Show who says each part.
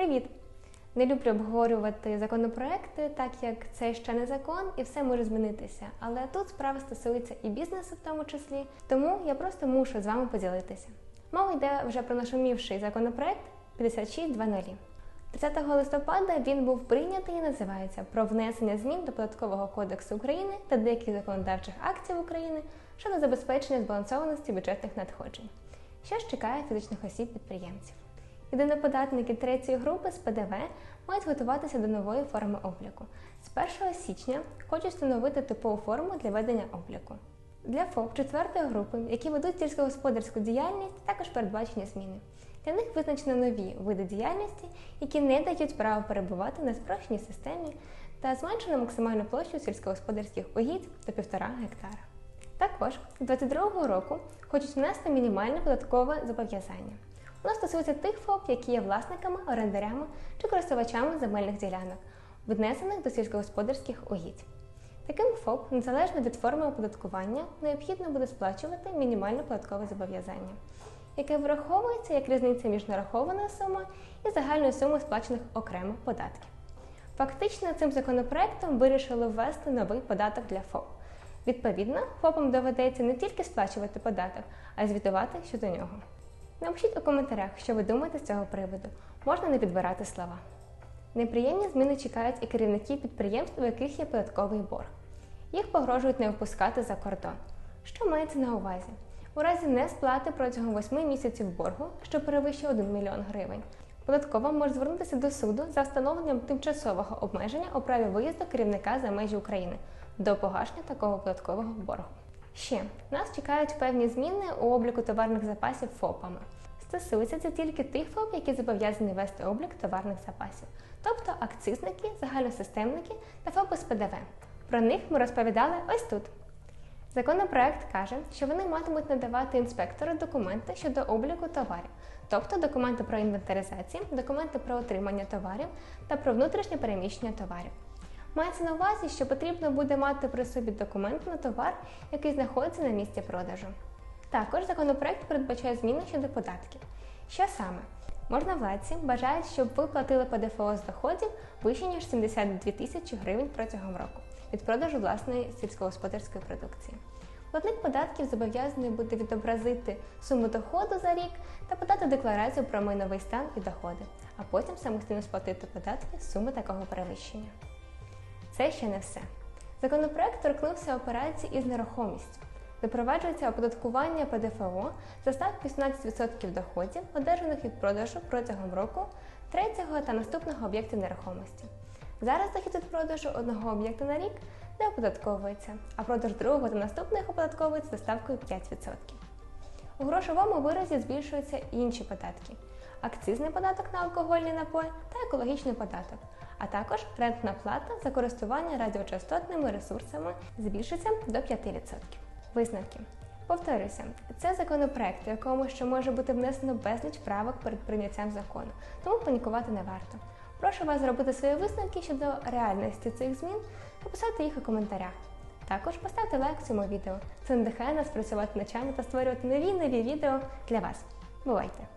Speaker 1: Привіт! Не люблю обговорювати законопроекти, так як це ще не закон і все може змінитися. Але тут справа стосується і бізнесу, в тому числі, тому я просто мушу з вами поділитися. Мова йде вже про нашумівший законопроект 56.2.0. 30 листопада він був прийнятий і називається про внесення змін до податкового кодексу України та деяких законодавчих актів України щодо забезпечення збалансованості бюджетних надходжень. Що ж чекає фізичних осіб підприємців? Єдиноподатники третьої групи з ПДВ мають готуватися до нової форми обліку. З 1 січня хочуть встановити типову форму для ведення обліку. Для ФОП четвертої групи, які ведуть сільськогосподарську діяльність, також передбачені зміни. Для них визначено нові види діяльності, які не дають права перебувати на спрощеній системі та зменшено максимальну площу сільськогосподарських угідь до 1,5 гектара. Також з 2022 року хочуть внести мінімальне податкове зобов'язання. Воно стосується тих ФОП, які є власниками, орендарями чи користувачами земельних ділянок, віднесених до сільськогосподарських угідь. Таким ФОП, незалежно від форми оподаткування, необхідно буде сплачувати мінімальне податкове зобов'язання, яке враховується як різниця між нарахованою сумою і загальною сумою сплачених окремо податків. Фактично, цим законопроектом вирішили ввести новий податок для ФОП. Відповідно, ФОПам доведеться не тільки сплачувати податок, а й звітувати щодо нього. Напишіть у коментарях, що ви думаєте з цього приводу. Можна не підбирати слова. Неприємні зміни чекають і керівників підприємств, у яких є податковий борг. Їх погрожують не випускати за кордон. Що мається на увазі? У разі несплати протягом 8 місяців боргу, що перевищує 1 мільйон гривень, податкова може звернутися до суду за встановленням тимчасового обмеження у праві виїзду керівника за межі України до погашення такого податкового боргу. Ще нас чекають певні зміни у обліку товарних запасів ФОПами. Стосується це тільки тих ФОП, які зобов'язані вести облік товарних запасів, тобто акцизники, загальносистемники та ФОПи з ПДВ. Про них ми розповідали ось тут. Законопроект каже, що вони матимуть надавати інспектору документи щодо обліку товарів, тобто документи про інвентаризацію, документи про отримання товарів та про внутрішнє переміщення товарів. Мається на увазі, що потрібно буде мати при собі документ на товар, який знаходиться на місці продажу. Також законопроект передбачає зміни щодо податків. Що саме? Можновладці бажають, щоб ви платили ПДФО з доходів вище ніж 72 тисячі гривень протягом року від продажу власної сільськогосподарської продукції. Платник податків зобов'язаний буде відобразити суму доходу за рік та подати декларацію про майновий стан і доходи, а потім самостійно сплатити податки з суми такого перевищення. Це ще не все. Законопроект торкнувся операцій із нерухомістю. Запроваджується оподаткування ПДФО за ставки 18% доходів, одержаних від продажу протягом року третього та наступного об'єктів нерухомості. Зараз дохід від продажу одного об'єкта на рік не оподатковується, а продаж другого та наступних оподатковується за ставкою 5%. У грошовому виразі збільшуються інші податки: акцизний податок на алкогольні напої та екологічний податок, а також рентна плата за користування радіочастотними ресурсами збільшиться до 5%. Висновки. Повторюся, це законопроект, у якому ще може бути внесено безліч правок перед прийняттям закону, тому панікувати не варто. Прошу вас зробити свої висновки щодо реальності цих змін та писати їх у коментарях. Також поставте лайк цьому відео. Це надихає нас працювати ночами та створювати нові нові відео для вас. Бувайте!